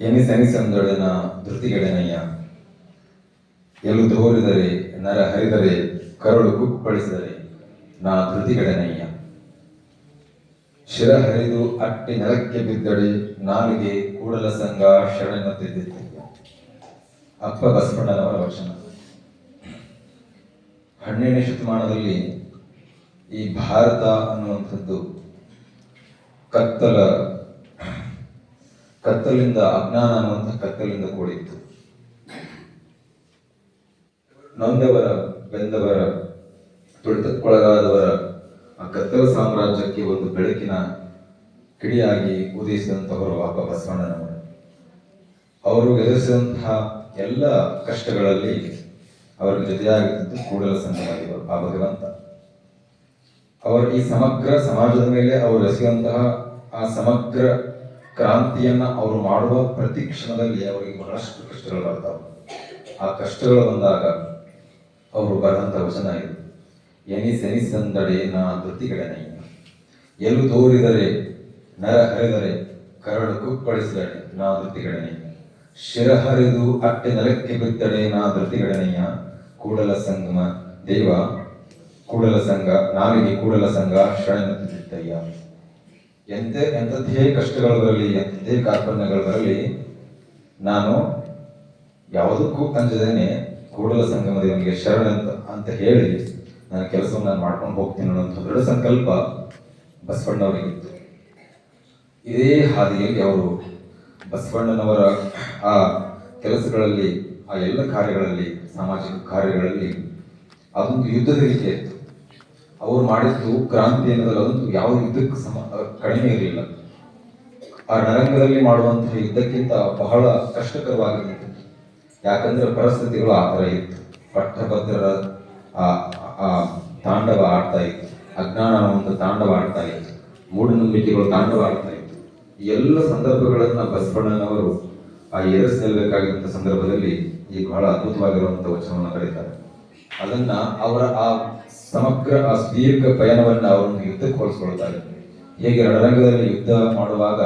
ಎನಿಸೆನಿಸಂದೊಡನ ಧೃತಿಗೆಡನಯ್ಯ ಎಲು ತೋರಿದರೆ ನರ ಹರಿದರೆ, ಕರುಳು ಕುಪ್ಪಳಿಸಿದರೆ ನಾ ಧೃತಿಗೆಡನಯ್ಯ ಶಿರ ಹರಿದು ಅಟ್ಟಿ ನೆಲಕ್ಕೆ ಬಿದ್ದಡೆ, ನಾಲಿಗೆ ಕೂಡಲ ಸಂಘ ಶರಣೆನ್ನುತ್ತಿದ್ದಿತ್ತು ಅಪ್ಪ ಬಸವಣ್ಣನವರ ವಚನ. ಹನ್ನೆರಡನೇ ಶತಮಾನದಲ್ಲಿ ಈ ಭಾರತ ಅನ್ನುವಂಥದ್ದು ಕತ್ತಲ ಕತ್ತಲಿಂದ, ಅಜ್ಞಾನ ಅನ್ನುವಂತಹ ಕತ್ತಲಿಂದ ಕೂಡಿತ್ತು. ನೊಂದವರ, ಬೆಂದವರ, ತುಳಿತಕ್ಕೊಳಗಾದವರ, ಆ ಕತ್ತಲ ಸಾಮ್ರಾಜ್ಯಕ್ಕೆ ಒಂದು ಬೆಳಕಿನ ಕಿಡಿಯಾಗಿ ಉದಯಿಸಿದಂಥವರು ಅಪ್ಪ ಬಸವಣ್ಣನವರು ಅವರು ಎದುರಿಸಿದಂತಹ ಎಲ್ಲ ಕಷ್ಟಗಳಲ್ಲಿ ಅವರ ಜೊತೆಯಾಗಿದ್ದು ಕೂಡಲ ಸಂಘವಾಗಿರುವ ಆ ಭಗವಂತ. ಅವರು ಈ ಸಮಗ್ರ ಸಮಾಜದ ಮೇಲೆ ಅವರು ಎಸೆಯುವಂತಹ ಆ ಸಮಗ್ರ ಕ್ರಾಂತಿಯನ್ನ ಅವರು ಮಾಡುವ ಪ್ರತಿ ಕ್ಷಣದಲ್ಲಿ ಅವರಿಗೆ ಬಹಳಷ್ಟು ಕಷ್ಟಗಳು ಬರ್ತಾವೆ. ಆ ಕಷ್ಟಗಳು ಬಂದಾಗ ಅವರು ಬರೆದಂತ ವಚನ ಇದು. ಸಂದಡೆ ನಾ ಧೃತಿಗಡನೆ ತೋರಿದರೆ ನರ ಹರಿದರೆ ಕರಡು ಕುಪ್ಪಳಿಸಿದಡೆ ನಾ ಧೃತಿಗಡನೆ ಶಿರ ಹರಿದು ಅಟ್ಟೆ ನೆಲಕ್ಕೆ ಬಿದ್ದಡೆ ನಾ ಧೃತಿಗಡನೆಯ ಕೂಡಲ ಸಂಗಮ ದೇವ, ಕೂಡಲ ಸಂಘ ನಾಲಿಗೆ ಕೂಡಲ ಸಂಘ ಶರಣೆನ್ನುತ್ತಿದ್ದಯ್ಯ ಎಂತ ಎಂಥದ್ದೇ ಕಷ್ಟಗಳು ಬರಲಿ ಎಂಥದ್ದೇ ಕಾರ್ಪಣ್ಯಗಳು ಬರಲಿ ನಾನು ಯಾವುದಕ್ಕೂ ಅಂಜದೇನೆ ಕೂಡಲ ಸಂಗಮ ದೇವನಿಗೆ ಶರಣ ಅಂತ ಅಂತ ಹೇಳಿ ನನ್ನ ಕೆಲಸವನ್ನು ನಾನು ಮಾಡ್ಕೊಂಡು ಹೋಗ್ತೀನಿ ಅನ್ನೋಂಥ ದೃಢ ಸಂಕಲ್ಪ ಬಸವಣ್ಣವರಿಗಿತ್ತು. ಇದೇ ಹಾದಿಯಲ್ಲಿ ಅವರು ಬಸವಣ್ಣನವರ ಆ ಕೆಲಸಗಳಲ್ಲಿ, ಆ ಎಲ್ಲ ಕಾರ್ಯಗಳಲ್ಲಿ, ಸಾಮಾಜಿಕ ಕಾರ್ಯಗಳಲ್ಲಿ ಅದೊಂದು ಯುದ್ಧದ ರೀತಿ ಇತ್ತು ಅವರು ಮಾಡಿದ್ದು ಕ್ರಾಂತಿ ಅನ್ನೋದಲ್ಲ ಅದಂತೂ ಯಾವ ಯುದ್ಧಕ್ಕೆ ಸಮ ಕಡಿಮೆ ಇರಲಿಲ್ಲ. ಆ ನರಂಗದಲ್ಲಿ ಮಾಡುವಂತಹ ಯುದ್ಧಕ್ಕಿಂತ ಬಹಳ ಕಷ್ಟಕರವಾಗಿತ್ತು ಯಾಕಂದ್ರೆ ಪರಿಸ್ಥಿತಿಗಳು ಆ ಥರ ಇತ್ತು. ಪಟ್ಟಭದ್ರರ ಆ ಆ ತಾಂಡವ ಆಡ್ತಾ ಇತ್ತು. ಅಜ್ಞಾನ ಒಂದು ತಾಂಡವ ಆಡ್ತಾ ಇತ್ತು. ಮೂಢನಂಬಿಕೆಗಳು ತಾಂಡವ ಆಡ್ತಾ ಇತ್ತು. ಎಲ್ಲ ಸಂದರ್ಭಗಳನ್ನ ಬಸವಣ್ಣನವರು ಆ ಏರಿಸ್ ನಿಲ್ಬೇಕಾಗಿದ್ದ ಸಂದರ್ಭದಲ್ಲಿ ಈ ಬಹಳ ಅದ್ಭುತವಾಗಿರುವಂತಹ ವಚನವನ್ನು ಬರೀತಾರೆ ಅದನ್ನ ಅವರ ಆ ಸಮಗ್ರ ಆ ಸುದೀರ್ಘ ಪಯಣವನ್ನು ಅವರನ್ನು ಯುದ್ಧಕ್ಕೆ ಹೋಲಿಸ್ಕೊಳ್ತಾರೆ ಹೇಗೆ ರಣರಂಗದಲ್ಲಿ ಯುದ್ಧ ಮಾಡುವಾಗ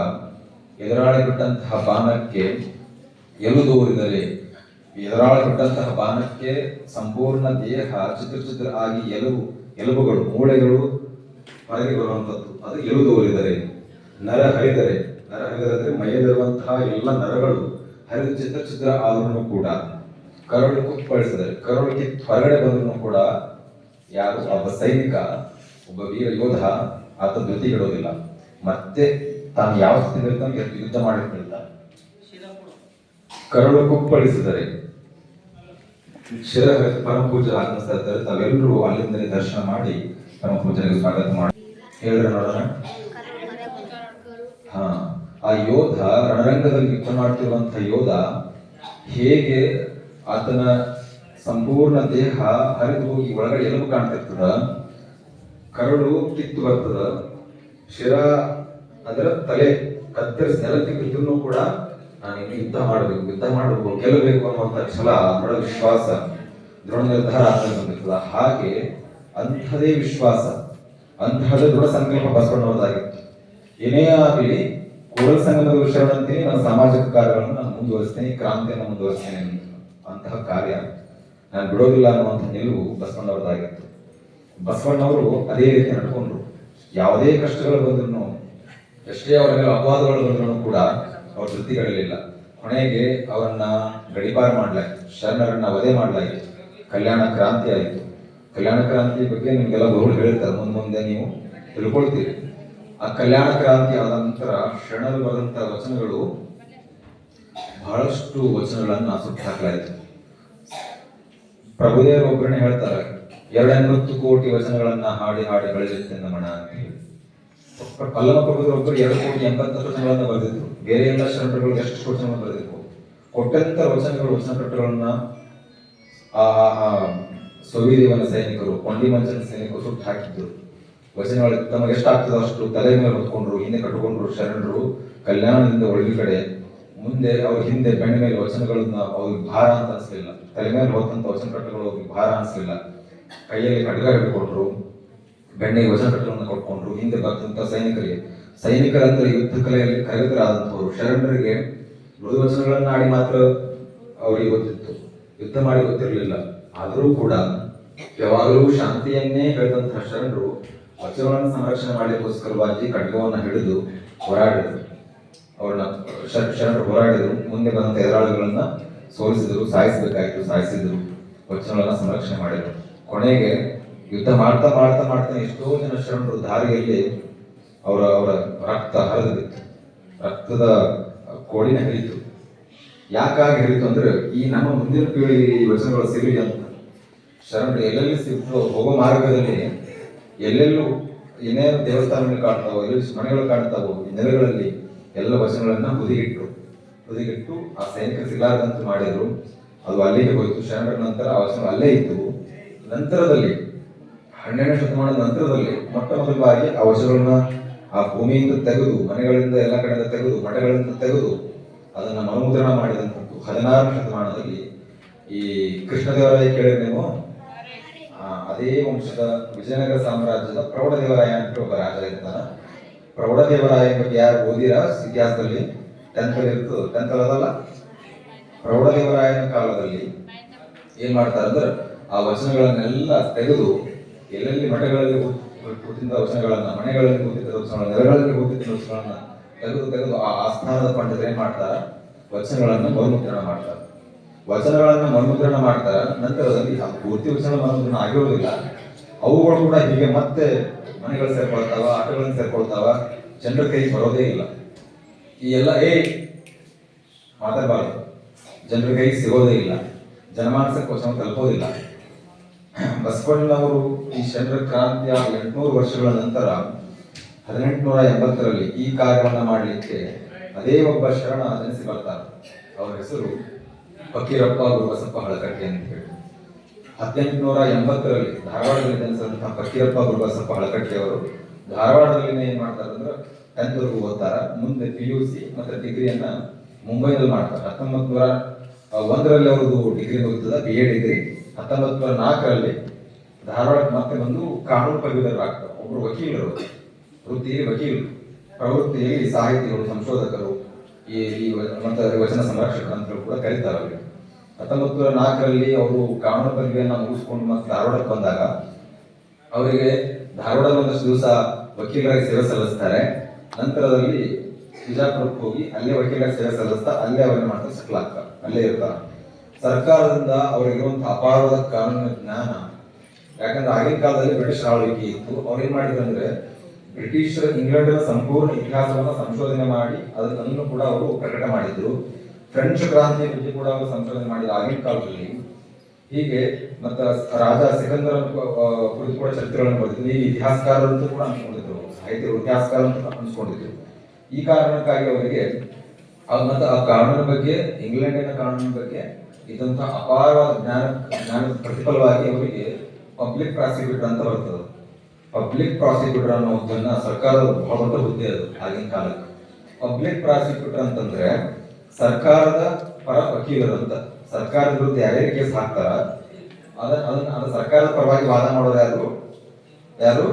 ಎದುರಾಳಿ ಬಿಟ್ಟಂತಹ ಬಾಣಕ್ಕೆ ಎಲು ದೂರಿದರೆ ಎದುರಾಳಿ ಬಿಟ್ಟಂತಹ ಬಾಣಕ್ಕೆ ಸಂಪೂರ್ಣ ದೇಹ ಚಿತ್ರ ಚಿತ್ರ ಆಗಿ ಎಲುಬು ಎಲುಬುಗಳು, ಮೂಳೆಗಳು ಹೊರಗೆ ಬರುವಂಥದ್ದು ಅದು ಎಲು ದೂರಿದರೆ, ನರ ಹರಿದರೆ ನರ ಹರಿದರೆ ಮೈಯಲ್ಲಿರುವಂತಹ ಎಲ್ಲ ನರಗಳು ಹರಿದು ಚಿತ್ರ ಚಿತ್ರ ಆದ್ರೂ ಕೂಡ ಕರುಳು ಕುಪ್ಪಳಿಸಿದರೆ ಕರುಳಿಗೆ ಹೊರಗಡೆ ಬಂದ್ರು ಕೂಡ ಯಾರು ಒಬ್ಬ ಸೈನಿಕ, ಒಬ್ಬ ವೀರ ಯೋಧ, ಆತ ಧೃತಿಗಿಡೋದಿಲ್ಲ ಮತ್ತೆ ತಾನು ಯಾವ ಎದ್ದು ಯುದ್ಧ ಮಾಡಿರ್ತಿರ್ತಾನೆ ಕರುಳು ಕುಪ್ಪಳಿಸಿದರೆ ಶಿರ ಪರಮ ಪೂಜೆ ಆಗಮಿಸ್ತಾ ಇದ್ದಾರೆ ತಾವೆಲ್ಲರೂ ಅಲ್ಲಿಂದಲೇ ದರ್ಶನ ಮಾಡಿ ಪರಮ ಪೂಜೆಗೆ ಸ್ವಾಗತ ಮಾಡಿ. ಹೇಳಿದ್ರೆ ನೋಡೋಣ? ಹಾ, ಆ ಯೋಧ ರಣರಂಗದಲ್ಲಿ ಯುದ್ಧ ಮಾಡ್ತಿರುವಂತ ಯೋಧ ಹೇಗೆ ಆತನ ಸಂಪೂರ್ಣ ದೇಹ ಹರಿದು ಹೋಗಿ ಒಳಗಡೆ ಎಲುಬು ಕಾಣ್ತಿರ್ತದ. ಕರಡು ಕಿತ್ತು ಬರ್ತದ. ಶಿರ ಅದರ ತಲೆ ಕತ್ತರಿಸಿ ನೆಲಕ್ಕೆ ಇದ್ರೂ ಕೂಡ ನಾನು ಇನ್ನು ಯುದ್ಧ ಮಾಡಬೇಕು. ಯುದ್ಧ ಮಾಡಬೇಕು. ಗೆಲ್ಲಬೇಕು ಅನ್ನುವಂಥ ಛಲ, ದೃಢ ವಿಶ್ವಾಸ, ದೃಢ ನಿರ್ಧಾರ ಆತನಲ್ಲಿ ಹಾಗೆ ಅಂಥದೇ ವಿಶ್ವಾಸ ಅಂತಹದೇ ದೃಢ ಸಂಕಲ್ಪ ಬಸವಣ್ಣವರದಾಗಿತ್ತು ಏನೇ ಆಗಲಿ ಕೂಡಲ ಸಂಘದ ವಿಷಯದಂತೆ ನಾನು ಸಾಮಾಜಿಕ ಕಾರ್ಯಗಳನ್ನು ನಾನು ಮುಂದುವರಿಸ್ತೇನೆ ಕ್ರಾಂತಿಯನ್ನು ಮುಂದುವರಿಸ್ತೇನೆ ಅಂತ ಅಂತಹ ಕಾರ್ಯ. ನಾನು ಬಿಡೋದಿಲ್ಲ ಅನ್ನುವಂಥ ನಿಲುವು ಬಸವಣ್ಣವರದಾಗಿತ್ತು ಬಸವಣ್ಣವರು ಅದೇ ರೀತಿ ನಡ್ಕೊಂಡ್ರು. ಯಾವುದೇ ಕಷ್ಟಗಳು ಬಂದ್ರು ಎಷ್ಟೇ ಅವರ ಮೇಲೆ ಅಪವಾದಗಳು ಬಂದ್ರು ಕೂಡ ಅವ್ರ ಜೊತೆಗಳಿರಲಿಲ್ಲ ಕೊನೆಗೆ ಅವರನ್ನ ಗಡಿಪಾರ ಮಾಡಲಾಯಿತು. ಶರಣರನ್ನ ವಧೆ ಮಾಡಲಾಯಿತು. ಕಲ್ಯಾಣ ಕ್ರಾಂತಿ ಆಯಿತು. ಕಲ್ಯಾಣ ಕ್ರಾಂತಿ ಬಗ್ಗೆ ನಿಮಗೆಲ್ಲ ಬಹುಳು ಹೇಳ್ತಾರೆ ಮುಂದೆ ಮುಂದೆ ನೀವು ತಿಳ್ಕೊಳ್ತೀರಿ. ಆ ಕಲ್ಯಾಣ ಕ್ರಾಂತಿ ಆದ ನಂತರ ಶರಣರು ಬರೆದಂತ ವಚನಗಳು ಬಹಳಷ್ಟು ವಚನಗಳನ್ನ ಸುಟ್ಟು ಹಾಕಲಾಯಿತು. ಪ್ರಭುದೇವರು ಒಬ್ಬರನ್ನೇ ಹೇಳ್ತಾರೆ ಎರಡೆಂಬತ್ತು ಕೋಟಿ ವಚನಗಳನ್ನ ಹಾಡಿ ಹಾಡಿ ಬೆಳೆಯುತ್ತೆ ಮನ ಅಂತ ಹೇಳಿ. ಪಲ್ಲವ ಪ್ರಭುದೇವರು ಒಬ್ಬರು ಎರಡು ಕೋಟಿ ಎಂಬತ್ತು ವಚನಗಳನ್ನ ಬರೆದಿದ್ರು. ಬೇರೆ ಎಲ್ಲ ಶರಣರುಗಳು ಎಷ್ಟು ವಚನಗಳು ಬರೆದಿದ್ರು. ಕೊಟ್ಟಂತ ವಚನಗಳು ವಚನಕಟ್ಟುಗಳನ್ನ ಆ, ಆ- ಆ ಸೊವಿದೇವನ ಸೈನಿಕರು ಕೊಂಡಿ ಮಂಚನ ಸೈನಿಕರು ಸುಟ್ಟು ಹಾಕಿದ್ರು. ವಚನಗಳು ತಮಗೆ ಎಷ್ಟಾಗ್ತದೋ ಅಷ್ಟು ತಲೆ ಮೇಲೆ ಹೊತ್ಕೊಂಡ್ರು, ಹಿಂದೆ ಕಟ್ಟಿಕೊಂಡ್ರು, ಶರಣರು, ಕಲ್ಯಾಣದಿಂದ ಒಳಗಿ ಕಡೆ ಮುಂದೆ ಅವ್ರ ಹಿಂದೆ ಬೆಣ್ಣ ಮೇಲೆ ವಚನಗಳನ್ನ ಅವ್ರಿಗೆ ಭಾರ ಅಂತ ಅನ್ಸಲಿಲ್ಲ. ತಲೆ ಮೇಲೆ ಹೋದಂತ ವಚನ ಕಟ್ಟಗಳು ಅವ್ರಿಗೆ ಭಾರ ಅನ್ಸಲಿಲ್ಲ. ಕೈಯಲ್ಲಿ ಖಡ್ಗ ಹಿಡ್ಕೊಟ್ರು ಬೆಣ್ಣೆಗೆ ವಚನ ಕಟ್ಟಗಳನ್ನ ಕೊಟ್ಕೊಂಡ್ರು, ಹಿಂದೆ ಬರ್ತಂತ ಸೈನಿಕರಿಗೆ. ಸೈನಿಕರಂದ್ರೆ ಯುದ್ಧ ಕಲೆಯಲ್ಲಿ ಕರೆದರಾದಂಥವ್ರು. ಶರಣರಿಗೆ ಮೃದು ವಚನಗಳನ್ನ ಆಡಿ ಮಾತ್ರ ಅವರಿಗೆ ಗೊತ್ತಿತ್ತು. ಯುದ್ಧ ಮಾಡಿ ಗೊತ್ತಿರಲಿಲ್ಲ. ಆದರೂ ಕೂಡ ಯಾವಾಗಲೂ ಶಾಂತಿಯನ್ನೇ ಹೇಳಿದಂತಹ ಶರಣರು ವಚನಗಳನ್ನು ಸಂರಕ್ಷಣೆ ಮಾಡಲಿಕ್ಕೋಸ್ಕರವಾಗಿ ಖಡ್ಗವನ್ನು ಹಿಡಿದು ಹೋರಾಡಿದರು. ಅವ್ರನ್ನ ಶರಣ ಶರಣರು ಹೋರಾಡಿದರು. ಮುಂದೆ ಬಂದಂತ ಎದುರಾಳಿಗಳನ್ನ ಸೋಲಿಸಿದರು, ಸಾಯಿಸಬೇಕಾಯಿತು, ಸಾಯಿಸಿದ್ರು. ವಚನಗಳನ್ನ ಸಂರಕ್ಷಣೆ ಮಾಡಿದ್ರು. ಕೊನೆಗೆ ಯುದ್ಧ ಮಾಡ್ತಾ ಮಾಡ್ತಾ ಮಾಡ್ತಾ ಎಷ್ಟೋ ಜನ ಶರಣರು ದಾರಿಯಲ್ಲಿ ಅವರ ಅವರ ರಕ್ತ ಹರಿದು ಬಿತ್ತು. ರಕ್ತದ ಕೋಡಿನ ಹರಿತು. ಯಾಕಾಗಿ ಹರಿತು ಅಂದ್ರೆ, ಈ ನಮ್ಮ ಮುಂದಿನ ಪೀಳಿಗೆ ಈ ವಚನಗಳು ಸಿಗಲಿ ಅಂತ. ಶರಣರು ಎಲ್ಲೆಲ್ಲಿ ಸಿಗ್ತೋ, ಹೋಗೋ ಮಾರ್ಗದಲ್ಲಿ ಎಲ್ಲೆಲ್ಲೂ ಏನೇನು ದೇವಸ್ಥಾನಗಳು ಕಾಣ್ತಾವೋ, ಎಲ್ಲೆಲ್ಲಿ ಮನೆಗಳು ಕಾಣ್ತಾವೋ ನೆಲೆಗಳಲ್ಲಿ ಎಲ್ಲ ವಚನಗಳನ್ನ ಹುದಿಗಿಟ್ರು ಹುದಿಗಿಟ್ಟು ಆ ಸೈನಿಕ ಸಿಗಲಾರದಂತೆ ಮಾಡಿದ್ರು. ಅದು ಅಲ್ಲಿಗೆ ಹೋಯಿತು. ಶರಣರ ನಂತರ ಆ ವಚನ ಅಲ್ಲೇ ಇತ್ತು ನಂತರದಲ್ಲಿ, ಹನ್ನೆರಡನೇ ಶತಮಾನದ ನಂತರದಲ್ಲಿ ಮೊಟ್ಟ ಮೊದಲ ಬಾರಿ ಆ ವಚನಗಳನ್ನ ಆ ಭೂಮಿಯಿಂದ ತೆಗೆದು, ಮನೆಗಳಿಂದ ಎಲ್ಲ ಕಡೆಯಿಂದ ತೆಗೆದು, ಮಠಗಳಿಂದ ತೆಗೆದು ಅದನ್ನ ಮನಮುದ್ರಣ ಮಾಡಿದಂಥದ್ದು ಹದಿನಾರನೇ ಶತಮಾನದಲ್ಲಿ ಈ ಕೃಷ್ಣದೇವರಾಯ ಕೇಳಿದ್ರೆ ನೀವು ಅದೇ ವಂಶದ ವಿಜಯನಗರ ಸಾಮ್ರಾಜ್ಯದ ಪ್ರೌಢದೇವರಾಯ ಅಂತ ಒಬ್ಬ ರಾಜ ಇರ್ತಾನ. ಪ್ರೌಢದೇವರಾಯ ಬಗ್ಗೆ ಯಾರು ಓದಿರ ಇತಿಹಾಸದಲ್ಲಿ? ಟೆಂತ್ ಇರ್ತದೆ ಟೆಂತಲ್ಲಿ ಅದಲ್ಲ? ಪ್ರೌಢದೇವರಾಯನ ಕಾಲದಲ್ಲಿ ಏನ್ ಮಾಡ್ತಾರೆ ಅಂದ್ರೆ ಆ ವಚನಗಳನ್ನೆಲ್ಲ ತೆಗೆದು ಎಲ್ಲೆಲ್ಲಿ ಮಠಗಳಲ್ಲಿ ಕೂತ್- ಕೂತಿದ್ದ ವಚನಗಳನ್ನ, ಮನೆಗಳಲ್ಲಿ ಕೂತಿದ್ದ ವಚನಗಳನ್ನ, ನೆಲಗಳಲ್ಲಿ ಕೂತಿದ್ದ ವಚನಗಳನ್ನ ತೆಗೆದು ತೆಗೆದು ಆ ಆಸ್ಥಾನದ ಪಂಡಿತರು ಏನ್ ಮಾಡ್ತಾರ? ವಚನಗಳನ್ನ ಮರುಮುದ್ರಣ ಮಾಡ್ತಾರೆ. ವಚನಗಳನ್ನ ಮರುಮುದ್ರಣ ಮಾಡ್ತಾರ. ನಂತರದಲ್ಲಿ ಪೂರ್ತಿ ವಚನ ಮರುಮುದ್ರಣ ಆಗಿರೋದಿಲ್ಲ ಅವುಗಳು ಕೂಡ ಹೀಗೆ ಮತ್ತೆ ಮನೆಗಳು ಸೇರ್ಕೊಳ್ತಾವ, ಆಟಗಳನ್ನು ಸೇರ್ಕೊಳ್ತಾವ, ಜನರ ಕೈ ಬರೋದೇ ಇಲ್ಲ. ಈ ಎಲ್ಲ, ಏ, ಮಾತಾಡಬಾರ್ದು. ಜನರ ಕೈ ಸಿಗೋದೇ ಇಲ್ಲ. ಜನಮಾನಸಕ್ಕೆ ವಚನ ತಲುಪೋದಿಲ್ಲ. ಬಸವಣ್ಣನವರು ಈ ಚಂದ್ರ ಕ್ರಾಂತಿಯ ಎಂಟುನೂರು ವರ್ಷಗಳ ನಂತರ, ಹದಿನೆಂಟುನೂರ ಎಂಬತ್ತರಲ್ಲಿ ಈ ಕಾರ್ಯವನ್ನು ಮಾಡಲಿಕ್ಕೆ ಅದೇ ಒಬ್ಬ ಶರಣ ಜನಿಸಿ ಬರ್ತಾರೆ. ಅವರ ಹೆಸರು ಫಕೀರಪ್ಪ ಗುರುಬಸಪ್ಪ ಹಳಕಟ್ಟಿ ಅಂತ ಹೇಳಿ. ಹದಿನೆಂಟುನೂರ ಎಂಬತ್ತರಲ್ಲಿ ಧಾರವಾಡದಲ್ಲಿ ಜನಿಸಿದಂತಹ ಫಕೀರಪ್ಪ ಗುರುಬಸಪ್ಪ ಹಳಕಟ್ಟಿ ಅವರು ಧಾರವಾಡದಲ್ಲಿ ಏನ್ ಮಾಡ್ತಾರೆ ಅಂದ್ರೆ ಟೆಂತ್ ವರೆಗೂ ಓದ್ತಾರ, ಮುಂದೆ ಪಿ ಯು ಸಿ ಮತ್ತೆ ಡಿಗ್ರಿಯನ್ನ ಮುಂಬೈನಲ್ಲಿ ಮಾಡ್ತಾರೆ. ಹತ್ತೊಂಬತ್ ನೂರ ಒಂದರಲ್ಲಿ ಅವ್ರದ್ದು ಡಿಗ್ರಿ ಮುಗಿತದ ಬಿ ಎ ಡಿಗ್ರಿ ಹತ್ತೊಂಬತ್ ನೂರ ನಾಲ್ಕರಲ್ಲಿ ಧಾರವಾಡಕ್ಕೆ ಮತ್ತೆ ಬಂದು ಕಾನೂನು ಪದವೀಧರರಾಗ್ತಾರೆ ಒಬ್ರು ವಕೀಲರು, ವೃತ್ತಿ ವಕೀಲರು ಪ್ರವೃತ್ತಿಯಲ್ಲಿ ಸಾಹಿತಿಗಳು, ಸಂಶೋಧಕರು, ಈ ಮತ್ತೆ ವಚನ ಸಂರಕ್ಷಕರು ಅಂತ ಕೂಡ ಕರೀತಾರೆ ಅವ್ರಿಗೆ. ಹತ್ತೊಂಬತ್ತು ನಾಲ್ಕರಲ್ಲಿ ಅವರು ಕಾನೂನು ಪದವಿಯನ್ನು ಮುಗಿಸ್ಕೊಂಡು ಮತ್ತೆ ಧಾರವಾಡಕ್ಕೆ ಬಂದಾಗ, ಅವರಿಗೆ ಧಾರವಾಡ ಒಂದಷ್ಟು ದಿವಸ ವಕೀಲರಾಗಿ ಸೇವೆ ಸಲ್ಲಿಸ್ತಾರೆ. ನಂತರದಲ್ಲಿ ಬಿಜಾಪುರಕ್ಕೆ ಹೋಗಿ ಅಲ್ಲೇ ವಕೀಲರಾಗಿ ಸೇವೆ ಸಲ್ಲಿಸ್ತಾ ಅಲ್ಲೇ ಅವರನ್ನು ಮಾಡ್ತಾರೆ ಸೆಟ್ಲ್ ಆಗ್ತಾರೆ ಅಲ್ಲೇ ಇರ್ತಾರೆ. ಸರ್ಕಾರದಿಂದ ಅವರಿಗಿರುವಂತಹ ಅಪಾರವಾದ ಕಾನೂನಿನ ಜ್ಞಾನ, ಯಾಕಂದ್ರೆ ಆಗಿನ ಕಾಲದಲ್ಲಿ ಬ್ರಿಟಿಷ್ ಆಳ್ವಿಕೆ ಇತ್ತು. ಅವ್ರು ಏನ್ ಮಾಡಿದ್ರು ಅಂದ್ರೆ, ಬ್ರಿಟಿಷರ ಇಂಗ್ಲೆಂಡಿನ ಸಂಪೂರ್ಣ ಇತಿಹಾಸವನ್ನ ಸಂಶೋಧನೆ ಮಾಡಿ ಅದನ್ನು ಕೂಡ ಅವರು ಪ್ರಕಟ ಮಾಡಿದ್ರು. ಫ್ರೆಂಚ್ ಕ್ರಾಂತಿಯ ಬಗ್ಗೆ ಕೂಡ ಅವರು ಸಂಶೋಧನೆ ಮಾಡಿದ ಆಗಿನ ಕಾಲದಲ್ಲಿ ಹೀಗೆ ಮತ್ತ ರಾಜ ಸಿಕಂದರ ಕುರಿತು ಕೂಡ ಚರಿತ್ರೆಗಳನ್ನು ಬರೆದಿದ್ರು. ಈ ಇತಿಹಾಸಕಾರರಂತೂ ಕೂಡ ಅನ್ಸ್ಕೊಂಡಿದ್ರು ಸಾಹಿತ್ಯ ಇತಿಹಾಸಕಾರ ಅಂತ ಅನ್ಸ್ಕೊಂಡಿದ್ರು. ಈ ಕಾರಣಕ್ಕಾಗಿ ಅವರಿಗೆ ಮತ್ತೆ ಆ ಕಾನೂನಿನ ಬಗ್ಗೆ, ಇಂಗ್ಲೆಂಡಿನ ಕಾನೂನಿನ ಬಗ್ಗೆ ಇದಂತಹ ಅಪಾರವಾದ ಜ್ಞಾನ, ಜ್ಞಾನದ ಪ್ರತಿಫಲವಾಗಿ ಅವರಿಗೆ ಪಬ್ಲಿಕ್ ಪ್ರಾಸಿಕ್ಯೂಟರ್ ಅಂತ ಬರ್ತದೆ. ಪಬ್ಲಿಕ್ ಪ್ರಾಸಿಕ್ಯೂಟರ್ ಅನ್ನೋದನ್ನ ಸರ್ಕಾರದ ಬಹಳ ಹುದ್ದೆ ಅದು ಆಗಿನ ಕಾಲಕ್ಕೆ. ಪಬ್ಲಿಕ್ ಪ್ರಾಸಿಕ್ಯೂಟರ್ ಅಂತಂದ್ರೆ ಸರ್ಕಾರದ ಪರ ವಕೀಲರು ಅಂತ ಸರ್ಕಾರದ ವಿರುದ್ಧ ಯಾರ್ಯಾರು ಕೇಸ್ ಹಾಕ್ತಾರ, ಅದ ಅದನ್ನ ಅದ ಸರ್ಕಾರದ ಪರವಾಗಿ ವಾದ ಮಾಡೋದು ಯಾರು? ಯಾರು?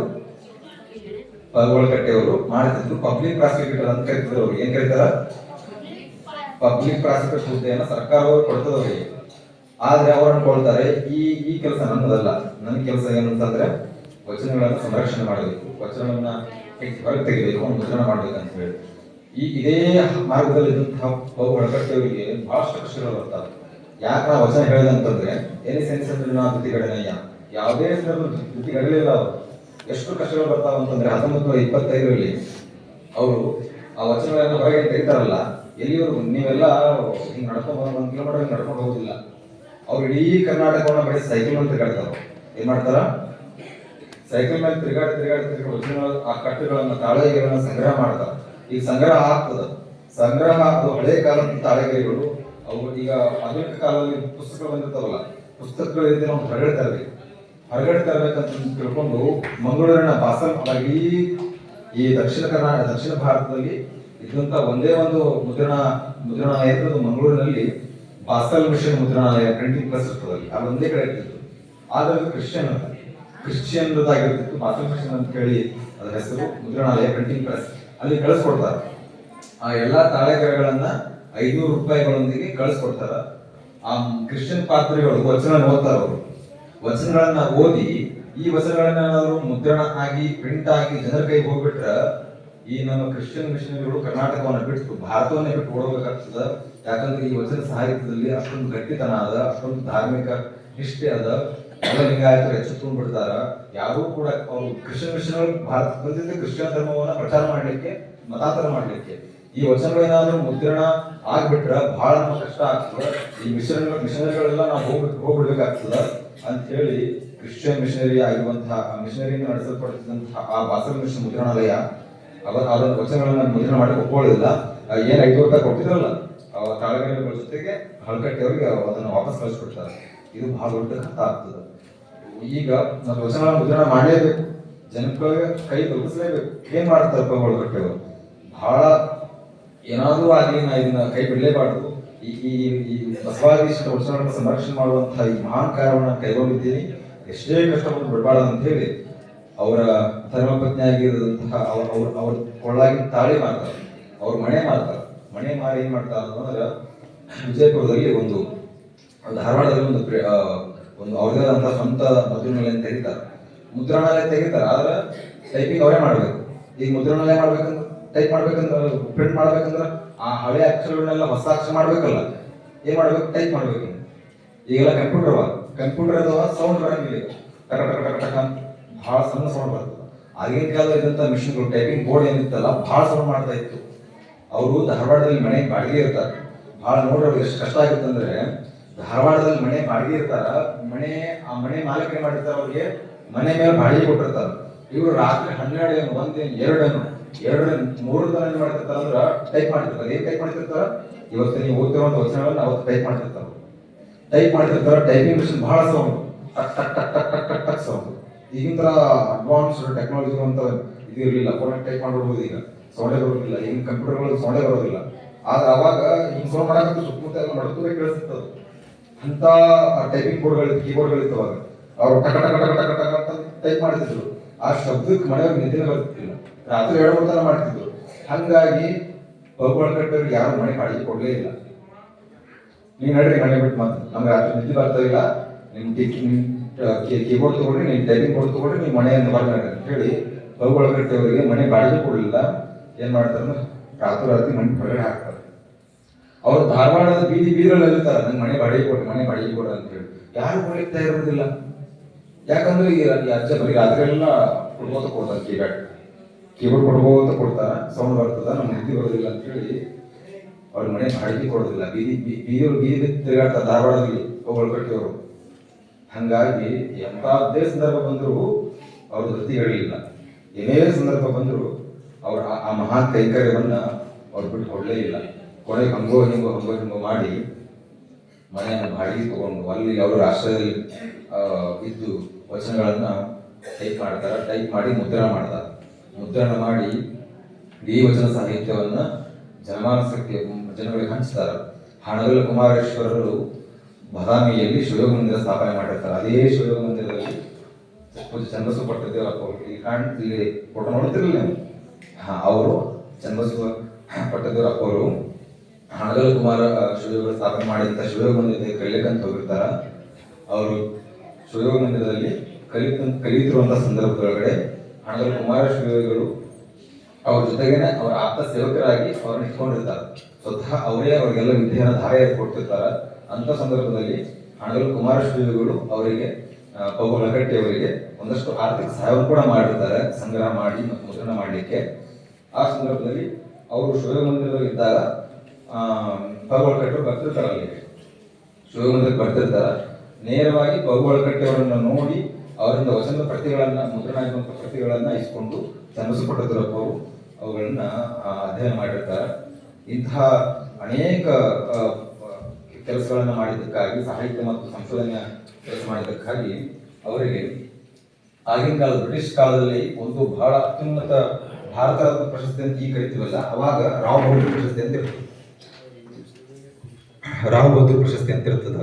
ಪಲ್ಗೊಳಕಟ್ಟೆಯವರು. ಮಾಡ್ತಿದ್ರು. ಪಬ್ಲಿಕ್ ಪ್ರಾಸಿಕ್ಯೂಟರ್ ಅಂತ ಕರಿತಿದ್ರು ಅವ್ರು. ಏನ್ ಕರೀತಾರ? ಪಬ್ಲಿಕ್ ಪ್ರಾಸಿಕ್ಯೂಟರ್ ಹುದ್ದೆಯನ್ನ ಸರ್ಕಾರವರು ಕೊಡ್ತದ ಅವರಿಗೆ. ಆದ್ರೆ ಅವ್ರು ಅನ್ಕೊಳ್ತಾರೆ ಈ ಈ ಕೆಲಸ ನನ್ನದಲ್ಲ. ನನ್ನ ಕೆಲಸ ಏನು ಅಂತಂದ್ರೆ ವಚನಗಳನ್ನ ಸಂರಕ್ಷಣೆ ಮಾಡಬೇಕು. ವಚನಗಳನ್ನ ಹೊರಗೆ ತೆಗಿಬೇಕು. ಮುದ್ರಣ ಮಾಡ್ಬೇಕು ಅಂತ ಹೇಳಿ. ಈ ಇದೇ ಮಾರ್ಗದಲ್ಲಿ ಇದ್ದಂತಹ ಬಹು ಒಳಕಟ್ಟಿಯವರಿಗೆ ಬಹಳಷ್ಟು ಕಷ್ಟಗಳು ಬರ್ತಾವೆ ಯಾಕೆ ನಾವು ವಚನ ಹೇಳಿದೆ ಅಂತಂದ್ರೆ ಎನಿ ಸೆನ್ಸ್ ಅಂದ್ರೆ ನಾ ಧೃತಿಗಡನೆಯ ಯಾವುದೇ ಧೃತಿಗಡಲಿಲ್ಲ ಅವರು. ಎಷ್ಟು ಕಷ್ಟಗಳು ಬರ್ತಾವ ಅಂತಂದ್ರೆ ಹತ್ತೊಂಬತ್ತು ನೂರ ಇಪ್ಪತ್ತೈದರಲ್ಲಿ ಅವರು ಆ ವಚನಗಳನ್ನ ಹೊರಗೆ ತೆಗಿತಾರಲ್ಲ, ಎಲ್ಲಿಯವರು? ನೀವೆಲ್ಲ ಹಿಂಗ್ ನಡ್ಕೊಂಡು ಒಂದ್ ಕಿಲೋಮೀಟರ್ ನಡ್ಕೊಂಡು ಹೋಗುದಿಲ್ಲ. ಅವ್ರು ಇಡೀ ಕರ್ನಾಟಕವನ್ನ ಬರೀ ಸೈಕಲ್ ಮೇಲೆ ತಿರುಗಾಡ್ತಾರ ಏನ್ ಮಾಡ್ತಾರ? ಸೈಕಲ್ ಮೇಲೆ ತಿರುಗಾಡಿ ತಿರುಗಾಡಿ ತಿರುಗಾಡಿ ಆ ಕಟ್ಟುಗಳನ್ನ ತಾಳೆಗಳನ್ನ ಸಂಗ್ರಹ ಮಾಡ್ತಾರ. ಈಗ ಸಂಗ್ರಹ ಆಗ್ತದ. ಸಂಗ್ರಹ ಅದು ಹಳೆ ಕಾಲದ ತಾಳೆಗರಿಗಳು ಅವು ಈಗ ಆಧುನಿಕ ಕಾಲದಲ್ಲಿ ಪುಸ್ತಕಗಳು ಬಂದಿರ್ತಾವಲ್ಲ, ಪುಸ್ತಕಗಳು ರೀತಿ ನಾವು ಹೊರಗಡೆ ತರಬೇಕು. ಹೊರಗಡೆ ತಿಳ್ಕೊಂಡು ಮಂಗಳೂರಿನ ಬಾಸಲ್ ಇಡೀ ಈ ದಕ್ಷಿಣ ಕರ್ನಾಟಕ, ದಕ್ಷಿಣ ಭಾರತದಲ್ಲಿ ಇದ್ದಂತ ಒಂದೇ ಒಂದು ಮುದ್ರಣ ಮುದ್ರಣಾಲಯ ಇರ್ತದೆ ಮಂಗಳೂರಿನಲ್ಲಿ ಬಾಸಲ್ ಮಿಷನ್ ಮುದ್ರಣಾಲಯ ಪ್ರಿಂಟಿಂಗ್ ಪ್ರೆಸ್ ಇರ್ತದೆ ಅಲ್ಲಿ. ಅದು ಒಂದೇ ಕಡೆ ಇರ್ತಿತ್ತು ಆದ್ರೆ ಕ್ರಿಶ್ಚಿಯನ್ ಕ್ರಿಶ್ಚಿಯನ್ದಾಗಿರ್ತಿತ್ತು ಬಾಸಲ್ ಮಿಷನ್ ಅಂತ ಹೇಳಿ ಅದರ ಹೆಸರು ಮುದ್ರಣಾಲಯ ಪ್ರಿಂಟಿಂಗ್ ಪ್ರೆಸ್ ಅಲ್ಲಿ ಕಳಿಸ್ಕೊಡ್ತಾರ. ಆ ಎಲ್ಲಾ ತಾಳೆಕರಗಳನ್ನ ಐನೂರು ರೂಪಾಯಿಗಳೊಂದಿಗೆ ಕಳಿಸ್ಕೊಡ್ತಾರ. ಆ ಕ್ರಿಶ್ಚಿಯನ್ ಪಾತ್ರಿಗಳು ವಚನ ಓದ್ತಾರ ಅವರು. ವಚನಗಳನ್ನ ಓದಿ, ಈ ವಚನಗಳನ್ನ ಮುದ್ರಣ ಆಗಿ ಪ್ರಿಂಟ್ ಆಗಿ ಜನರ ಕೈ ಹೋಗ್ಬಿಟ್ರ, ಈ ನಮ್ಮ ಕ್ರಿಶ್ಚಿಯನ್ ಮಿಷನರಿಗಳು ಕರ್ನಾಟಕವನ್ನು ಬಿಟ್ಟು ಭಾರತವನ್ನೇ ಬಿಟ್ಟು ಓಡಬೇಕಾಗ್ತದ ಯಾಕಂದ್ರೆ ಈ ವಚನ ಸಾಹಿತ್ಯದಲ್ಲಿ ಅಷ್ಟೊಂದು ಗಟ್ಟಿತನ ಅದ, ಅಷ್ಟೊಂದು ಧಾರ್ಮಿಕ ನಿಷ್ಠೆ ಅದ. ಎಲ್ಲ ಲಿಂಗಾಯತರು ಎಚ್ಚೆತ್ಕೊಂಡ್ ಬಿಡ್ತಾರ ಯಾರು ಕೂಡ ಅವರು ಕ್ರಿಶ್ಚಿಯನ್ ಮಿಷನರಿ ಭಾರತ ಬಂದಿದ್ದ ಕ್ರಿಶ್ಚಿಯನ್ ಧರ್ಮವನ್ನು ಪ್ರಚಾರ ಮಾಡಲಿಕ್ಕೆ, ಮತಾಂತರ ಮಾಡಲಿಕ್ಕೆ. ಈ ವಚನಗಳು ಏನಾದರೂ ಮುದ್ರಣ ಆಗ್ಬಿಟ್ರ ಬಹಳ ಕಷ್ಟ ಆಗ್ತದೆ. ಈ ಮಿಷನ್, ಮಿಷನರಿಗಳೆಲ್ಲ ನಾವು ಹೋಗ್ಬಿ ಹೋಗ್ಬಿಡ್ಬೇಕಾಗ್ತದ ಅಂತ ಹೇಳಿ ಕ್ರಿಶ್ಚಿಯನ್ ಮಿಷನರಿ ಆಗಿರುವಂತಹ ಮಿಷನರಿಯಿಂದ ನಡೆಸಲ್ಪಡ್ತಿದ್ದಂತಹ ಆ ಬಾಸರ ಮಿಷನ್ ಮುದ್ರಣಾಲಯ ಅವರ ಅವರ ವಚನಗಳನ್ನ ಮುದ್ರಣ ಮಾಡಿ ಒಪ್ಕೊಳ್ಳಿಲ್ಲ. ಏನ್ ಐದು ರೂಪಾಯಿ ಕೊಟ್ಟಿದ್ರಲ್ಲ, ಅವ ಕಾಳಗಗಳ ಜೊತೆಗೆ ಹಳಕಟ್ಟೆಯವರಿಗೆ ಅದನ್ನ ವಾಪಸ್ ಕಳಿಸ್ಕೊಡ್ತಾರೆ. ಇದು ಬಹಳ ದೊಡ್ಡ ಕಥ ಆಗ್ತದೆ. ಈಗ ನಾವು ವಚನ ಮುದ್ರಣ ಮಾಡಲೇಬೇಕು ಜನಗಳಿಗೆ ಕೈ ತಲುಪಿಸಲೇಬೇಕು. ಏನ್ ಮಾಡ್ತಾರೆ ಅವರು? ಬಹಳ ಏನಾದರೂ ಆಗಲಿ ನಾ ಇದನ್ನ ಕೈ ಬಿಡಲೇಬಾರ್ದು. ಈ ಈ ಬಸವಾದೀಶ ವಚನಗಳನ್ನು ಸಂರಕ್ಷಣೆ ಮಾಡುವಂತಹ ಈ ಮಹಾನ್ ಕಾರ್ಯವನ್ನು ಕೈಗೊಂಡಿದ್ದೀನಿ. ಎಷ್ಟೇ ಕಷ್ಟವನ್ನು ಬಿಡಬಾರ್ದು ಅಂತ ಹೇಳಿ ಅವರ ಧರ್ಮಪತ್ನಿ ಆಗಿರೋದಂತಹ ಅವ್ರ ಅವ್ರ ಕೊಳ್ಳಾಗಿ ತಾಳಿ ಮಾಡ್ತಾರೆ. ಅವ್ರ ಮನೆ ಮಾಡ್ತಾರೆ. ಮನೆ ಮಾರಿ ಏನ್ ಮಾಡ್ತಾರೆ ಅಂತಂದ್ರೆ ವಿಜಯಪುರದಲ್ಲಿ ಒಂದು ಧಾರವಾಡದಲ್ಲಿ ಒಂದು ಒಂದು ಅವ್ರದೇ ಆದಂತಹ ಸ್ವಂತ ಮುದ್ರಣಾಲಯ ತೆಗಿತಾರೆ. ಮುದ್ರಣಾಲಯ ತೆಗಿತಾರೆ, ಆದ್ರೆ ಟೈಪಿಂಗ್ ಅವರೇ ಮಾಡ್ಬೇಕು. ಈಗ ಮುದ್ರಣಾಲಯ ಮಾಡ್ಬೇಕಂದ್ರೆ ಟೈಪ್ ಮಾಡ್ಬೇಕಂದ್ರೆ ಪ್ರಿಂಟ್ ಮಾಡ್ಬೇಕಂದ್ರೆ, ಆ ಹಳೆ ಅಕ್ಷರಗಳನ್ನೆಲ್ಲ ಹೊಸ ಅಕ್ಷರ ಮಾಡ್ಬೇಕಲ್ಲ, ಏನ್ ಮಾಡ್ಬೇಕು? ಟೈಪ್ ಮಾಡ್ಬೇಕು. ಈಗೆಲ್ಲ ಕಂಪ್ಯೂಟರ್ ಅವ. ಕಂಪ್ಯೂಟರ್ ಅದಾವ ಸೌಂಡ್ ಬರಂಗಿಲ್ಲ. ಟಕ ಟಕ ಟಕ ಟಕ ಬಹಳ ಸಣ್ಣ ಸೌಂಡ್ ಬರ್ತದೆ. ಆಗಿನ ಕಾಲದಲ್ಲಿ ಇದ್ದಂತ ಮಿಷಿನ್ಗಳು ಟೈಪಿಂಗ್ ಬೋರ್ಡ್ ಏನಿತ್ತಲ್ಲ ಬಹಳ ಸೌಂಡ್ ಮಾಡ್ತಾ ಇತ್ತು. ಅವರು ಧಾರವಾಡದಲ್ಲಿ ಮನೆ ಬಾಡಿಗೆ ಇರ್ತಾರೆ. ಬಹಳ ನೋಡ್ರಿ ಎಷ್ಟು ಕಷ್ಟ ಆಗುತ್ತೆ ಅಂದ್ರೆ ಧಾರವಾಡದಲ್ಲಿ ಮನೆ ಬಾಡಿಗೆ ಇರ್ತಾರ ಮನೆ ಆ ಮನೆ ಮಾಲೀಕ ಏನ್ ಮಾಡಿರ್ತಾರ ಅವ್ರಿಗೆ, ಮನೆ ಮೇಲೆ ಬಾಡಿಗೆ ಕೊಟ್ಟಿರ್ತಾರ. ಇವರು ರಾತ್ರಿ ಹನ್ನೆರಡು ಒಂದೇನು ಎರಡೇನು ಎರಡು ಮೂರು ತನ ಏನ್ ಮಾಡ್ತಿರ್ತಾರ ಟೈಪ್ ಮಾಡ್ತಿರ್ತಾರೆ. ಏನ್ ಟೈಪ್ ಮಾಡ್ತಿರ್ತಾರ? ಇವತ್ತು ನೀವು ಓದ್ತಿರುವಂತ ವಚನಗಳನ್ನ ಅವತ್ತು ಟೈಪ್ ಮಾಡ್ತಿರ್ತಾರ. ಟೈಪ್ ಮಾಡ್ತಿರ್ತಾರ ಟೈಪಿಂಗ್ ಮಿಷನ್ ಬಹಳ ಸೌಂಡ್ ಟಕ್ ಟಕ್ ಟಕ್ ಟಕ್ ಸೌಂಡ್ ಈಗಿನ ತರ ಅಡ್ವಾನ್ಸ್ ಟೆಕ್ನಾಲಜಿ ಅಂತ ಇದು ಇರಲಿಲ್ಲ. ಫೋನ್ ಟೈಪ್ ಮಾಡ್ಬಿಡ್ಬೋದು ಈಗ. ಸೌಂಡೇ ಬರೋದಿಲ್ಲ. ಈಗಿನ ಕಂಪ್ಯೂಟರ್ಗಳು ಸೌಂಡೇ ಬರೋದಿಲ್ಲ. ಆದ್ರೆ ಅವಾಗ ಹಿಂಗ್ ಸೌಂಡ್ ಮಾಡಕ್ಕೆ ಸುತ್ತಮುತ್ತ ಎಲ್ಲ ಕೇಳಿಸ್ತದ ಅಂತ ಟೈಪಿಂಗ್ ಬೋರ್ಡ್ಗಳು ಕೀಬೋರ್ಡ್ಗಳು ಇತ್ತು ಅವಾಗ ಅವ್ರು ಟಕ ಟಕ ಟಕ ಟಕ ಅಂತ ಟೈಪ್ ಮಾಡ್ತಿದ್ರು. ಆ ಶಬ್ದಕ್ಕೆ ಮನೆಯವ್ರ ನಿದ್ದೆ ಬರ್ತಿಲ್ಲ ರಾತ್ರಿ ಎರಡು ತರ ಮಾಡ್ತಿದ್ರು. ಹಂಗಾಗಿ ಬಹುಗಳ ಯಾರು ಮನೆ ಕಾಳಜಿ ಕೊಡಲೇ ಇಲ್ಲ. ನೀನ್ ನಡ್ರಿ ಮನೆ ಬಿಟ್ಟು ಮಾತು ನಮ್ಗೆ ರಾತ್ರಿ ನಿದ್ದೆ ಬರ್ತಾ ಇಲ್ಲ. ನಿಮ್ ಕೀಬೋರ್ಡ್ ತಗೊಳ್ರಿ ನಿಮ್ ಟೈಪಿಂಗ್ ಬೋರ್ಡ್ ತಗೊಳ್ರಿ ನಿಮ್ ಮನೆಯಿಂದ ಬರ್ಬೇಕು ಅಂತ ಹೇಳಿ ಬಬ್ಬಳ ಕಟ್ಟೋರಿಗೆ ಮನೆ ಬಾಡಿಗೆ ಕೊಡಲಿಲ್ಲ. ಏನ್ ಮಾಡ್ತಾರ ರಾತ್ರಿ ರಾತ್ರಿ ಮನೆ ಹೊರಗಡೆ ಹಾಕ್ತಾರೆ. ಅವ್ರು ಧಾರವಾಡದ ಬೀದಿ ಬೀದಿಗಳಲ್ಲಿ ಇರ್ತಾರೆ. ನಂಗೆ ಮನೆ ಬಾಡಿಗೆ ಕೊಡಿ, ಮನೆ ಬಾಡಿಗೆ ಕೊಡ ಅಂತ ಹೇಳಿ. ಯಾರು ಕೊಡ್ಲಿಕ್ಕೆ ಇರೋದಿಲ್ಲ. ಯಾಕಂದ್ರೆ ಈ ಅಜ್ಜ ಬರೀ ರಾತ್ರಿ ಎಲ್ಲ ಕೊಡ್ಬೋತ ಕೊಡ್ತಾರೆ ಕೀಬ್ಯಾಡ್. ಕೀಬೋರ್ಡ್ ಕೊಡ್ಬೋದ ಕೊಡ್ತಾರ. ಸೌಂಡ್ ಬರ್ತದ ನಮ್ಗೆ ನಿದ್ದೆ ಬರೋದಿಲ್ಲ ಅಂತ ಹೇಳಿ ಅವ್ರ ಮನೆ ಬಾಡಿಗೆ ಕೊಡೋದಿಲ್ಲ. ಬೀದಿ ಬೀದಿಯವ್ರು ಬೀದಿ ತಿರುಗಾಡ್ತಾರೆ ಧಾರವಾಡದಲ್ಲಿ ಒಳಗಟ್ಟಿಯವರು ಹಂಗಾಗಿ ಎಂಥದ್ದೇ ಸಂದರ್ಭ ಬಂದರೂ ಅವ್ರ ಧೃತಿ ಹೇಳಿಲ್ಲ. ಏನೇ ಸಂದರ್ಭ ಬಂದರೂ ಅವ್ರ ಆ- ಮಹಾನ್ ಕೈಂಕರ್ಯವನ್ನ ಅವ್ರು ಬಿಟ್ಟು ಕೊಡಲೇ ಇಲ್ಲ. ಕೊನೆಗೆ ಹಂಗೋ ಹಿಂಗೋ ಹಂಗೋ ಹಿಂಗೋ ಮಾಡಿ ಮನೆಯನ್ನು ಬಾಡಿಗೆ ತಗೊಂಡು ಅಲ್ಲಿ ಅವರು ರಾಷ್ಟ್ರದಲ್ಲಿ ಇದ್ದು ವಚನಗಳನ್ನ ಟೈಪ್ ಮಾಡ್ತಾರೆ. ಟೈಪ್ ಮಾಡಿ ಮುದ್ರಣ ಮಾಡ್ತಾರೆ. ಮುದ್ರಣ ಮಾಡಿ ಈ ವಚನ ಸಾಹಿತ್ಯವನ್ನ ಜನಮಾನಸಕ್ಕೆ ಜನಗಳಿಗೆ ಹಂಚ್ತಾರೆ. ಹಣಗಲ್ ಕುಮಾರೇಶ್ವರರು ಬದಾಮಿಯಲ್ಲಿ ಶಿವಯೋಗ ಮಂದಿರ ಸ್ಥಾಪನೆ ಮಾಡಿರ್ತಾರೆ. ಅದೇ ಶಿವಯೋಗ ಮಂದಿರದಲ್ಲಿ ಚಂದಸು ಪಟ್ಟದೇವಪ್ಪ ಇಲ್ಲಿ ಕಾಣ್ ಫೋಟೋ ನೋಡ್ತಿರಲಿಲ್ಲ ಹಾ, ಅವರು ಚಂದಸು ಪಟ್ಟದೇವರಪ್ಪ ಅವರು ಹಣಗಲ್ ಕುಮಾರ ಶಿವಯೋಗ ಸ್ಥಾಪನೆ ಮಾಡಿದಂತ ಶಿವಯೋಗ ಮಂದಿರ ಕಲಿಯಕಂತ ಹೋಗಿರ್ತಾರ. ಅವರು ಶಿವಯೋಗ ಮಂದಿರದಲ್ಲಿ ಕಲಿತ ಕಲಿಯುತ್ತಿರುವಂಥ ಸಂದರ್ಭದೊಳಗಡೆ ಹಣಗಲ್ ಕುಮಾರ ಶಿವಯೋಗಿಗಳು ಅವ್ರ ಜೊತೆಗೇನೆ ಅವರ ಆಪ್ತ ಸೇವಕರಾಗಿ ಅವ್ರನ್ನ ಇಟ್ಕೊಂಡಿರ್ತಾರೆ. ಸ್ವತಃ ಅವರೇ ಅವರಿಗೆಲ್ಲ ವಿದ್ಯೆಯನ್ನು ಧಾರೆ ಕೊಡ್ತಿರ್ತಾರ. ಅಂತ ಸಂದರ್ಭದಲ್ಲಿ ಹಣಗಲ್ ಕುಮಾರಶ್ರೀಗಳು ಅವರಿಗೆ ಪಬ್ಬು ಲಗಟ್ಟಿ ಅವರಿಗೆ ಒಂದಷ್ಟು ಆರ್ಥಿಕ ಸಹಾಯವನ್ನು ಕೂಡ ಮಾಡಿರ್ತಾರೆ. ಸಂಗ್ರಹ ಮಾಡಿ ಮತ್ತು ಮುದ್ರಣ ಮಾಡಲಿಕ್ಕೆ. ಆ ಸಂದರ್ಭದಲ್ಲಿ ಅವರು ಶಿವಯೋಗ ಮಂದಿರದಲ್ಲಿ ಹಳಕಟ್ಟಿ ಬರ್ತಿರ್ತಾರೆ ಅಲ್ಲಿಗೆ ಶಿವಮಂದಿರಕ್ಕೆ ಬರ್ತಿರ್ತಾರ. ನೇರವಾಗಿ ಪಬ್ಬುಳಕಟ್ಟೆ ಅವರನ್ನ ನೋಡಿ ಅವರಿಂದ ವಸಂತ ಪ್ರತಿಗಳನ್ನ ಮುದ್ರಣ ಆಗಿರುವಂತಹ ಪ್ರತಿಗಳನ್ನ ಇಸ್ಕೊಂಡು ಚನ್ನಬಸಪಟ್ಟದರಪ್ಪ ಅವರು ಅವುಗಳನ್ನ ಅಧ್ಯಯನ ಮಾಡಿರ್ತಾರೆ. ಇಂತಹ ಅನೇಕ ಕೆಲಸಗಳನ್ನು ಮಾಡಿದ್ದಕ್ಕಾಗಿ, ಸಾಹಿತ್ಯ ಮತ್ತು ಸಂಶೋಧನೆಯ ಕೆಲಸ ಮಾಡಿದ್ದಕ್ಕಾಗಿ ಅವರಿಗೆ ಆಗಿನ ಕಾಲದ ಬ್ರಿಟಿಷ್ ಕಾಲದಲ್ಲಿ ಒಂದು ಬಹಳ ಅತ್ಯುನ್ನತ ಭಾರತ ರತ್ನ ಪ್ರಶಸ್ತಿ ಅಂತ ಈಗ ಕರಿತೀವಲ್ಲ, ಅವಾಗ ರಾವ್ ಪ್ರಶಸ್ತಿ ಅಂತ ಇರ್ತದೆ ರಾವ್ ಬಹದ್ದೂರ್ ಪ್ರಶಸ್ತಿ ಅಂತ ಇರ್ತದ.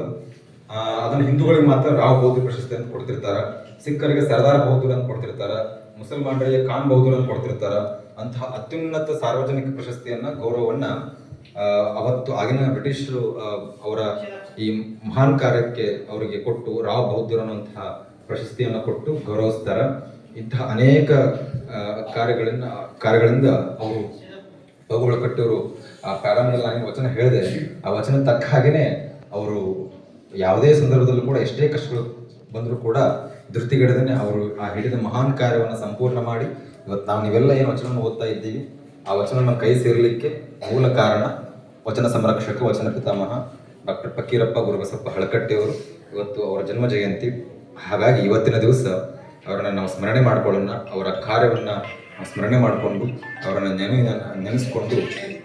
ಅದನ್ನ ಹಿಂದೂಗಳಿಗೆ ಮಾತ್ರ ರಾವ್ ಬಹದ್ದೂರ್ ಪ್ರಶಸ್ತಿ ಅಂತ ಕೊಡ್ತಿರ್ತಾರ. ಸಿಖ್ಖರಿಗೆ ಸರ್ದಾರ್ ಬಹದ್ದೂರ್ ಅಂತ ಕೊಡ್ತಿರ್ತಾರ. ಮುಸಲ್ಮಾನರಿಗೆ ಖಾನ್ ಬಹದ್ದೂರ್ ಅಂತ ಕೊಡ್ತಿರ್ತಾರ. ಅಂತಹ ಅತ್ಯುನ್ನತ ಸಾರ್ವಜನಿಕ ಪ್ರಶಸ್ತಿಯನ್ನ, ಗೌರವವನ್ನ ಅವತ್ತು ಆಗಿನ ಬ್ರಿಟಿಷರು ಅವರ ಈ ಮಹಾನ್ ಕಾರ್ಯಕ್ಕೆ ಅವರಿಗೆ ಕೊಟ್ಟು ರಾವ್ ಬಹದ್ದೂರ್ ಅನ್ನುವಂತಹ ಪ್ರಶಸ್ತಿಯನ್ನು ಕೊಟ್ಟು ಗೌರವಿಸ್ತಾರ. ಇಂತಹ ಅನೇಕ ಕಾರ್ಯಗಳನ್ನ ಕಾರ್ಯಗಳಿಂದ ಅವರು ಬಗುಳ ಕಟ್ಟವರು ಆ ಪ್ರಾರಂಭದಲ್ಲಿ ವಚನ ಹೇಳಿದೆ, ಆ ವಚನ ತಕ್ಕ ಹಾಗೇನೆ ಅವರು ಯಾವುದೇ ಸಂದರ್ಭದಲ್ಲೂ ಕೂಡ ಎಷ್ಟೇ ಕಷ್ಟಗಳು ಬಂದರೂ ಕೂಡ ಧೃತಿಗೆಡದೇ ಅವರು ಆ ಹಿಡಿದ ಮಹಾನ್ ಕಾರ್ಯವನ್ನು ಸಂಪೂರ್ಣ ಮಾಡಿ, ಇವತ್ತು ನಾವು ನೀವೆಲ್ಲ ಏನು ವಚನವನ್ನು ಓದ್ತಾ ಇದ್ದೀವಿ, ಆ ವಚನ ನಮ್ಮ ಕೈ ಸೇರಲಿಕ್ಕೆ ಮೂಲ ಕಾರಣ ವಚನ ಸಂರಕ್ಷಕ, ವಚನ ಪಿತಾಮಹ, ಡಾಕ್ಟರ್ ಫಕೀರಪ್ಪ ಗುರುಬಸಪ್ಪ ಹಳಕಟ್ಟಿಯವರು. ಇವತ್ತು ಅವರ ಜನ್ಮ ಜಯಂತಿ. ಹಾಗಾಗಿ ಇವತ್ತಿನ ದಿವಸ ಅವರನ್ನು ನಾವು ಸ್ಮರಣೆ ಮಾಡಿಕೊಳ್ಳೋಣ, ಅವರ ಕಾರ್ಯವನ್ನು ಸ್ಮರಣೆ ಮಾಡಿಕೊಂಡು ಅವರನ್ನು ನೆನೆ ನೆನೆಸ್ಕೊಂಡು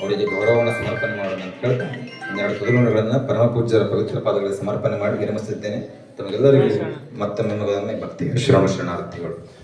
ಅವರಿಗೆ ಗೌರವವನ್ನು ಸಮರ್ಪಣೆ ಮಾಡೋಣ ಅಂತ ಹೇಳ್ತಾ ಒಂದೆರಡು ಕುದುರುಗಳನ್ನು ಪರಮ ಪೂಜ್ಯರ ಪವಿತ್ರ ಪಾದಗಳಿಗೆ ಸಮರ್ಪಣೆ ಮಾಡಿ ವಿರಮಿಸಿದ್ದೇನೆ. ತಮಗೆಲ್ಲರಿಗೂ ಮತ್ತೊಮ್ಮೆ ಭಕ್ತಿ ಶ್ರಮ ಶರಣಾರ್ಥಿಗಳು